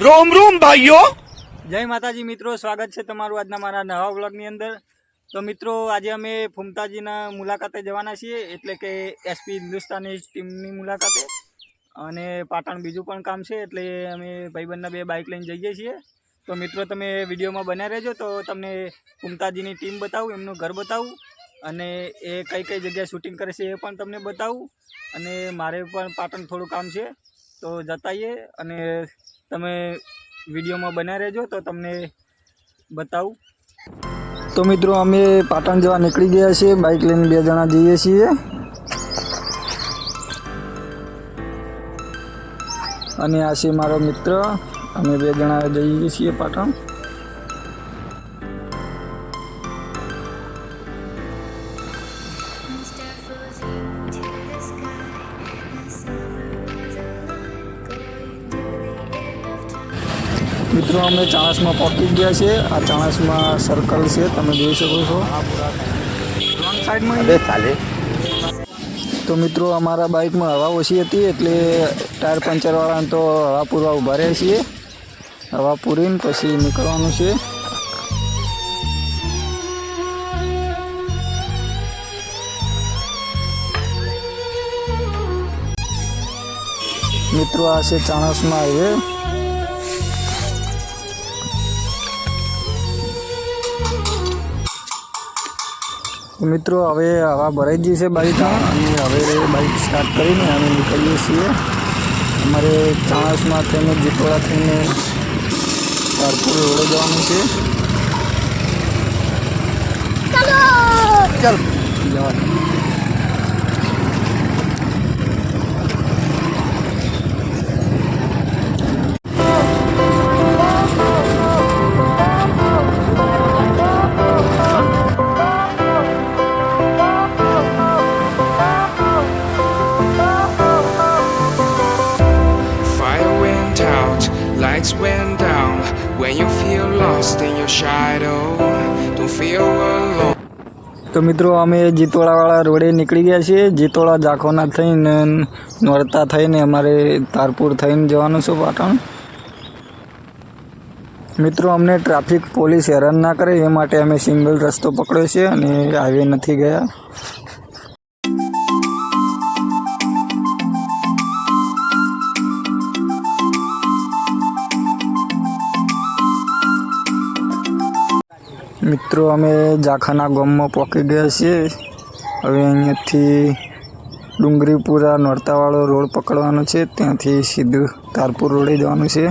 રોમ રોમ ભાઈઓ. જય માતાજી મિત્રો, સ્વાગત છે તમારું આજના મારા નવા વ્લોગની અંદર. તો મિત્રો, આજે અમે ફુમતાજીના મુલાકાતે જવાના છીએ, એટલે કે એસપી હિન્દુસ્તાની ટીમની મુલાકાતે. અને પાટણ બીજું પણ કામ છે, એટલે અમે ભાઈબંધના બે બાઇક લઈને જઈએ છીએ. તો મિત્રો, તમે વિડીયોમાં બન્યા રહેજો, તો તમને ફુમતાજીની ટીમ બતાવું, એમનું ઘર બતાવું, અને એ કઈ કઈ જગ્યાએ શૂટિંગ કરે છે એ પણ તમને બતાવું. અને મારે પણ પાટણ થોડું કામ છે, તો જતાઈએ, અને તમે વિડીયોમાં બનાવી રહેજો તો તમને બતાવું. તો મિત્રો, અમે પાટણ જવા નીકળી ગયા છીએ. બાઇક લઈને બે જણા જઈએ છીએ. અને આ છે મારો મિત્ર. અમે બે જણા જઈએ છીએ પાટણ. મિત્રો અમે ચાણસમાં પહોંચી ગયા છે આ ચાણસમાં સર્કલ છે તમે જોઈ શકો છો. તો મિત્રો અમારા બાઇકમાં હવા ઓછી હતી એટલે ટાયર પંચરવાળાને તો હવા પૂરવા ઊભા રહ્યા છીએ. હવા પૂરીને પછી નીકળવાનું છે. મિત્રો આ છે ચાણસમાં હાઈવે મિત્રો હવે હવા ભરાઈ ગઈ છે બાઈક અને હવે બાઇક સ્ટાર્ટ કરીને અમે નીકળીએ છીએ. અમારે ચાણસમાં થઈને જીતોડા થઈને તારપુર રોડે જવાનું છે. ચાલો! જવા તો મિત્રો, અમે જીતોળાવાળા રોડે નીકળી ગયા છીએ. જીતોળા ઝાખોના થઈને, નોરતા થઈને અમારે તારપુર થઈને જવાનું છે પાટણ. મિત્રો, અમને ટ્રાફિક પોલીસ હેરાન ના કરે, એ માટે અમે સિંગલ રસ્તો પકડ્યો છે અને હાઈવે નથી ગયા. મિત્રો, અમે જાખાના ગામમાં પહોંચી ગયા છીએ. હવે અહીંયાથી ડુંગરીપુરા નોરતાવાળો રોડ પકડવાનો છે. ત્યાંથી સીધું તારપુર રોડે જવાનું છે.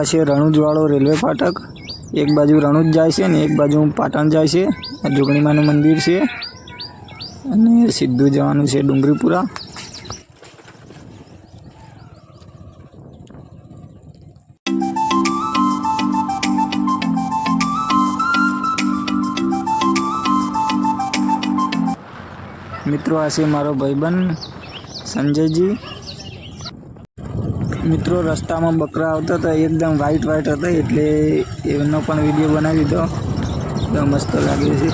આ છે રણુજવાળો રેલવે ફાટક. એક બાજુ રણુજ જાય છે ને એક બાજુ પાટણ જાય છે. જોગણીમાનું મંદિર છે. અને સીધું જવાનું છે ડુંગરીપુરા. મિત્રો, આ છે મારો ભાઈબંધ સંજયજી. મિત્રો, રસ્તામાં બકરા આવતા હતા, એકદમ વ્હાઈટ વ્હાઈટ હતા, એટલે એનો પણ વીડિયો બનાવી દીધો. એકદમ મસ્ત લાગે છે.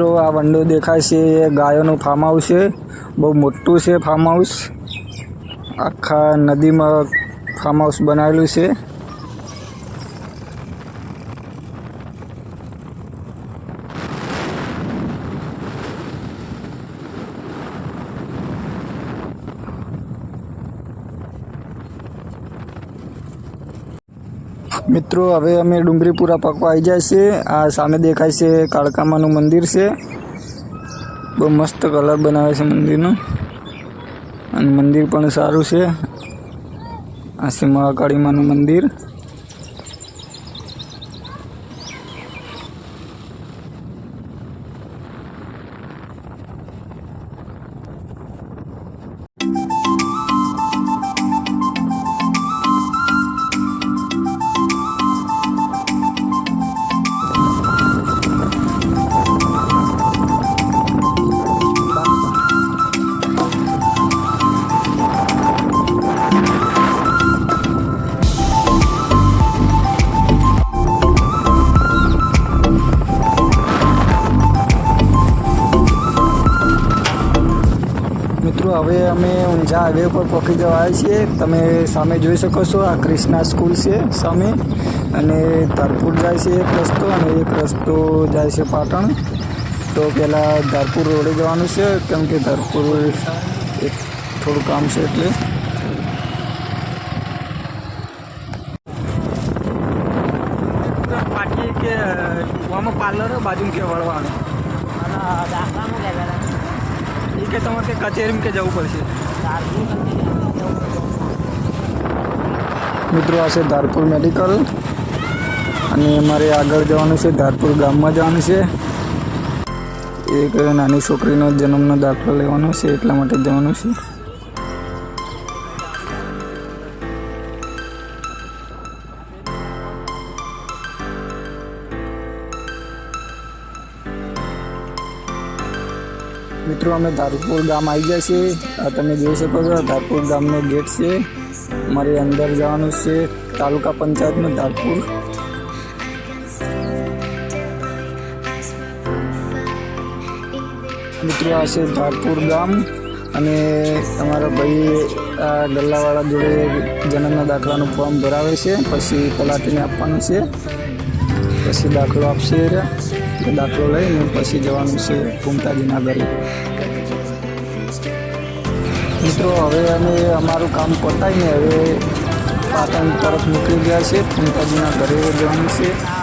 મિત્રો, આ વંડો દેખાય છે, એ ગાયોનું ફાર્મ હાઉસ છે. બહુ મોટું છે ફાર્મ હાઉસ આખા નદીમાં ફાર્મ હાઉસ બનાવેલું છે. મિત્રો, હવે અમે ડુંગરીપુરા પાકવા આવી જાય છે. આ સામે દેખાય છે કાળકામાનું મંદિર છે. બહુ મસ્ત કલર બનાવે છે મંદિરનું. અને મંદિર પણ સારું છે. આ છે મહાકાળીમાનું મંદિર. હાઈવે ઉપર પહોંચી જવાય છીએ તમે સામે જોઈ શકો છો આ ક્રિષ્ના સ્કૂલ છે સામે. અને ધારપુર જાય છે એક રસ્તો અને એક રસ્તો જાય છે પાટણ. તો પહેલાં ધારપુર રોડે જવાનું છે કેમ કે ધારપુર એક થોડું કામ છે એટલે. પાટી કે પાર્લર બાજુ કે વળવાનું? એ કે તમારે કચેરીમાં કે જવું પડશે? મિત્રો, આ છે ધારપુર મેડિકલ. અને અમારે આગળ જવાનું છે ધારપુર ગામમાં જવાનું છે. એક નાની છોકરીનો જન્મનો દાખલો લેવાનો છે, એટલા માટે જવાનું છે. મિત્રો, અમે ધારપુર ગામ આવી ગયા છીએ. આ તમે જોઈ શકો છો ધારપુર ગામનો ગેટ છે. મારે અંદર જવાનું છે તાલુકા પંચાયતમાં ધારપુર. મિત્રો, આ છે ધારપુર ગામ અને તમારા ભાઈ આ ગલ્લાવાળા જોડે જન્મના દાખલાનું ફોર્મ ભરાવે છે. પછી તલાટીને આપવાનું છે. પછી દાખલો આપશે રહ્યા. દાખલો લઈને પછી જવાનું છે ફૂમતાજીના ઘરે. મિત્રો, હવે અમે અમારું કામ પતાવીને હવે પાટણ તરફ નીકળી ગયા છે. ફૂમતાજીના ઘરે જવાનું છે.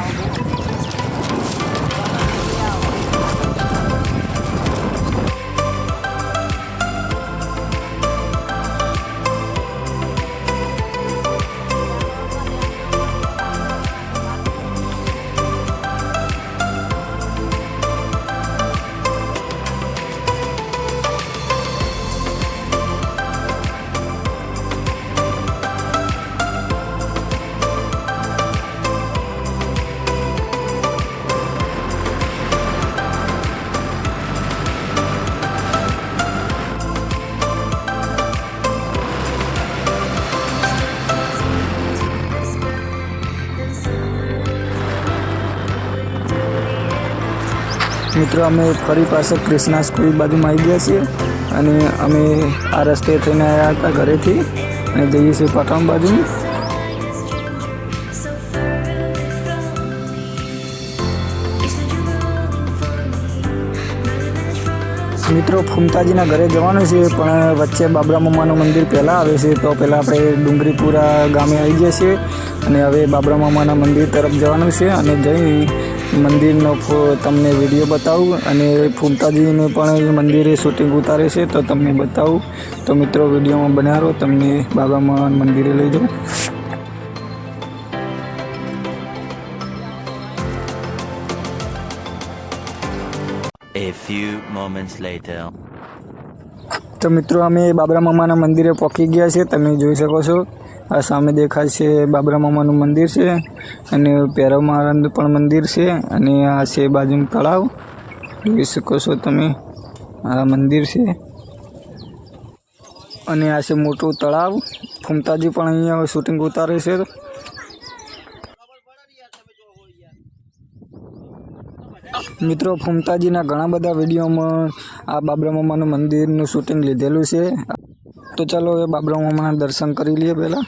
મિત્રો, અમે ફરી પાછા ક્રિષ્ના સ્કૂલ બાજુમાં આવી ગયા છીએ અને અમે આ રસ્તે થઈને આવ્યા હતા ઘરેથી અને જઈએ છીએ પાટણ બાજુ મિત્રો, ફૂમતાજીના ઘરે જવાનું છે, પણ વચ્ચે બાબરા મામાનું મંદિર પહેલાં આવે છે, તો પહેલાં આપણે ડુંગરીપુરા ગામે આવી ગયા છીએ અને હવે બાબરા મામાના મંદિર તરફ જવાનું છે અને જઈ મંદિરનો તમને વીડિયો બતાવું અને ફૂમતાજીને પણ મંદિરે શૂટિંગ ઉતારે છે તો તમને બતાવું. તો મિત્રો વિડીયોમાં બનાવો તમને બાબા મામાના મંદિરે લઈ જાઉં. A few moments later. તો મિત્રો અમે બાબરા મામાના મંદિરે પહોંચી ગયા છે તમે જોઈ શકો છો. આ સામે દેખાય છે બાબરા મામાનું મંદિર છે અને પેરવ મહારાજનું પણ મંદિર છે અને આ છે બાજુનું તળાવ. જોઈ શકો છો તમે, આ મંદિર છે. અને આ છે મોટું તળાવ. ફૂમતાજી પણ અહીંયા શૂટિંગ ઉતારે છે. મિત્રો, ફૂમતાજીના ઘણા બધા વિડીયોમાં આ બાબરા મામાનું મંદિરનું શૂટિંગ લીધેલું છે. તો ચાલો એ બાબરામાં દર્શન કરી લઈએ પહેલાં.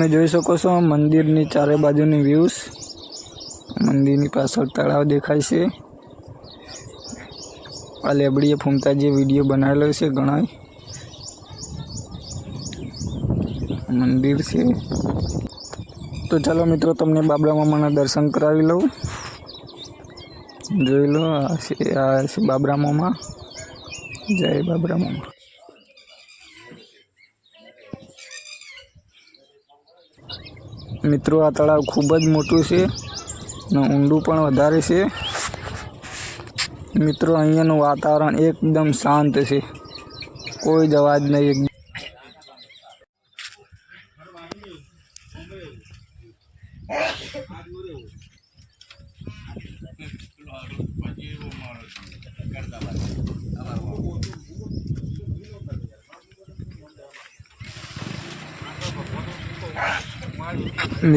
તમે જોઈ શકો છો, મંદિરની ચારે બાજુની વ્યૂઝ મંદિરની પાછળ તળાવ દેખાય છે. આ લેબડીએ ફૂમતા જે વીડિયો બનાવેલો છે ઘણા મંદિર છે. તો ચાલો મિત્રો, તમને બાબરા મામાના દર્શન કરાવી લઉં. જોઈ લો આ છે બાબરા મામા. જય બાબરા મામા. મિત્રો, આ તળાવ ખૂબ જ મોટું છે અને ઊંડું પણ વધારે છે. મિત્રો, અહીંયાનું વાતાવરણ એકદમ શાંત છે. કોઈ જ અવાજ નહીં એક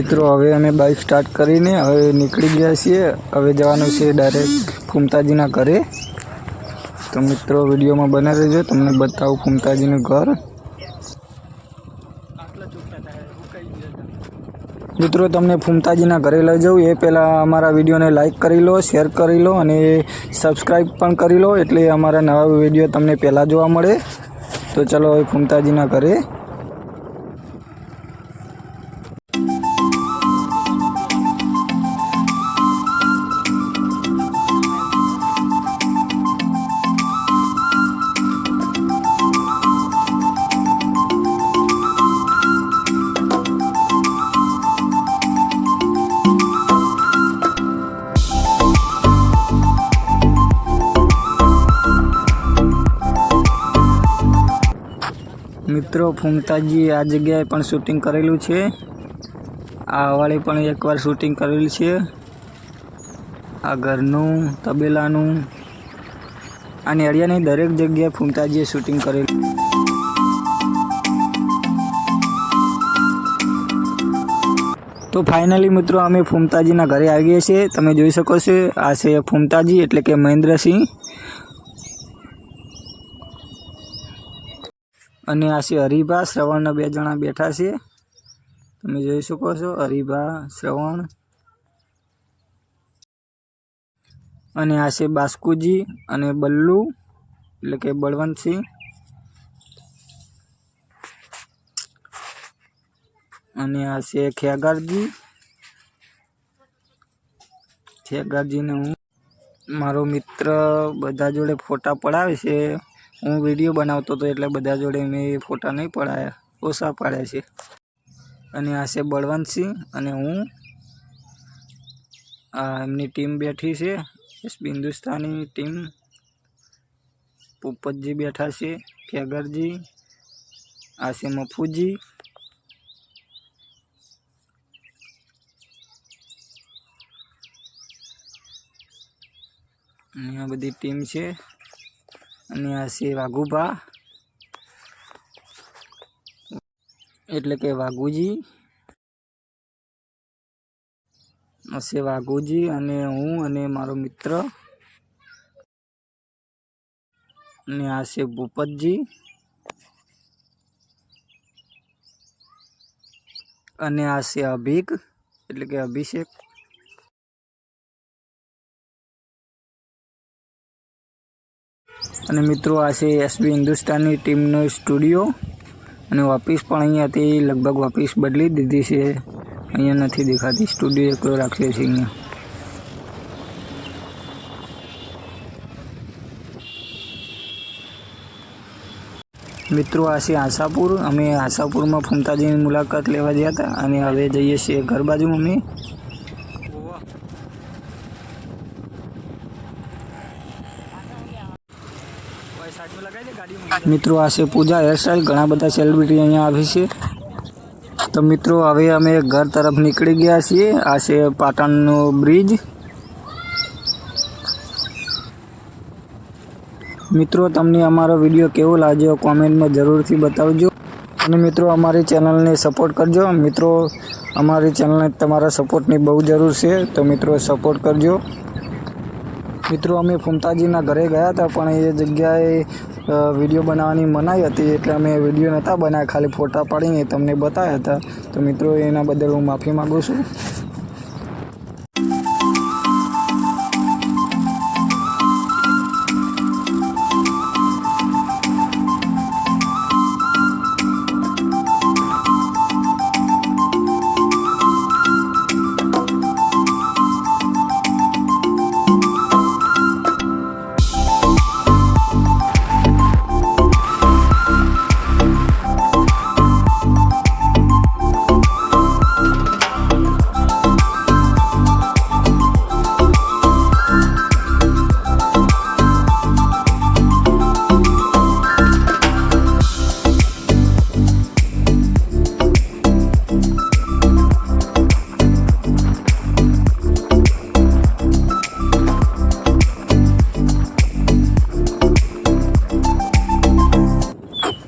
મિત્રો, હવે અમે બાઇક સ્ટાર્ટ કરીને હવે નીકળી ગયા છીએ. હવે જવાનું છે ડાયરેક્ટ ફૂમતાજીના ઘરે. તો મિત્રો, વિડીયોમાં બના રહેજો. તમને બતાવું ફૂમતાજીનું ઘર. મિત્રો, તમને ફૂમતાજીના ઘરે લઈ જાઉં એ પહેલાં અમારા વિડીયોને લાઇક કરી લો શેર કરી લો અને સબસ્ક્રાઈબ પણ કરી લો. એટલે અમારા નવા વીડિયો તમને પહેલાં જોવા મળે. તો ચલો હવે ફૂમતાજીના ઘરે મિત્રો, ફૂમતાજી આ જગ્યાએ પણ શૂટિંગ કરેલું છે. આ વાળે પણ એકવાર શૂટિંગ કરેલું છે. આ ઘરનું, તબેલાનું અને અડિયાની દરેક જગ્યાએ ફૂમતાજીએ શૂટિંગ કરેલું. તો ફાઇનલી મિત્રો, અમે ફૂમતાજીના ઘરે આવી ગયા છીએ. તમે જોઈ શકો છો, આ છે ફૂમતાજી એટલે કે મહેન્દ્રસિંહ. અને આ છે હરિભા, શ્રવણના બે જણા બેઠા છે. તમે જોઈ શકો છો, હરિભા, શ્રવણ અને આ છે બાસ્કુજી અને બલ્લુ, એટલે કે બળવંતસિંહ. અને આ છે ખેગારજી. ખેગારજીને હું, મારો મિત્ર બધા જોડે ફોટા પડાવે છે. હું વીડિયો બનાવતો હતો એટલે બધા જોડે મેં ફોટા નહીં પડાયા, ઓછા પાડ્યા છે. અને આ છે બળવંતસિંહ અને હું. આ એમની ટીમ બેઠી છે હિન્દુસ્તાની ટીમ પોપતજી બેઠા છે, ખેગરજી. આ છે મફુજી. અને આ બધી ટીમ છે. અને આ છે વાઘુભા એટલે કે વાઘુજી. છે વાઘુજી અને હું અને મારો મિત્ર. અને આ છે ભૂપતજી. અને આ છે અભિક, એટલે કે અભિષેક. અને મિત્રો, આ છે એસબી હિન્દુસ્તાની ટીમનો સ્ટુડિયો. અને ઓફિસ પણ અહીંયાથી લગભગ ઓફિસ બદલી દીધી છે. અહીંયા નથી દેખાતી સ્ટુડિયો એકલો રાખ્યો છે અહીંયા. મિત્રો, આ છે આશાપુર. અમે આશાપુરમાં ફમતાજીની મુલાકાત લેવા ગયા હતા. અને હવે જઈએ છીએ ઘર બાજુ અમે મિત્રો, આ છે પૂજા હેરસ્ટાઈલ ઘણા બધા સેલિબ્રિટી અહીંયા આવી છે. તો મિત્રો, હવે અમે ઘર તરફ નીકળી ગયા છીએ. આ છે પાટણનો બ્રિજ મિત્રો, તમને અમારો વીડિયો કેવો લાગ્યો કોમેન્ટમાં જરૂરથી બતાવજો. અને મિત્રો, અમારી ચેનલને સપોર્ટ કરજો. મિત્રો, અમારી ચેનલને તમારા સપોર્ટની બહુ જરૂર છે. તો મિત્રો સપોર્ટ કરજો. મિત્રો, અમે ફૂમતાજીના ઘરે ગયા હતા, પણ એ જગ્યાએ વીડિયો બનાવવાની મનાઈ હતી, એટલે અમે વીડિયો નહોતા બનાવ્યા, ખાલી ફોટા પાડીને તમને બતાવ્યા હતા. તો મિત્રો, એના બદલ હું માફી માગું છું.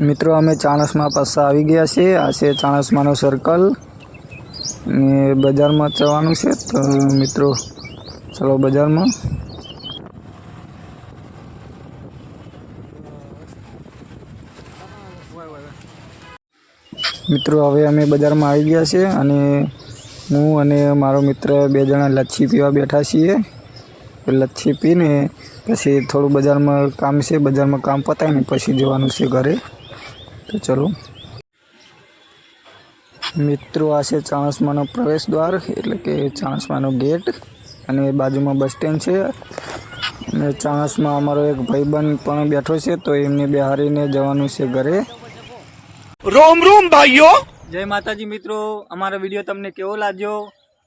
મિત્રો, અમે ચાણસમાં પાછા આવી ગયા છીએ. આ છે ચાણસમાનો સર્કલ ને બજારમાં જવાનું છે. તો મિત્રો, ચલો બજારમાં. મિત્રો, હવે અમે બજારમાં આવી ગયા છે અને હું અને મારો મિત્ર બે જણા લચ્છી પીવા બેઠા છીએ. લચ્છી પીને પછી થોડું બજારમાં કામ છે. બજારમાં કામ પતાવીને પછી જવાનું છે ઘરે. તો ચલો. મિત્રો આ છે ચાણસમાનો પ્રવેશ દ્વાર એટલે કે ચાણસમાનો ગેટ. અને બાજુમાં બસ સ્ટેન્ડ છે. અને ચાણસમાં અમારો એક ભાઈબંધ પણ બેઠો છે તો એમને બિહારીને જવાનું છે ઘરે. રોમ રોમ ભાઈઓ! જય માતાજી મિત્રો અમારો વીડિયો તમને કેવો લાગ્યો?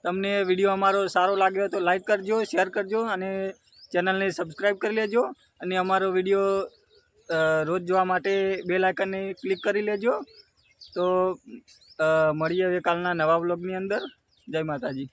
તમને વીડિયો અમારો સારો લાગ્યો તો લાઈક કરજો શેર કરજો અને ચેનલને સબસ્ક્રાઈબ કરી લેજો. અને અમારો વીડિયો રોજ જોવા માટે બે લાઇકનને ક્લિક કરી લેજો. તો મળીએ હવે કાલના નવા બ્લોગની અંદર. જય માતાજી.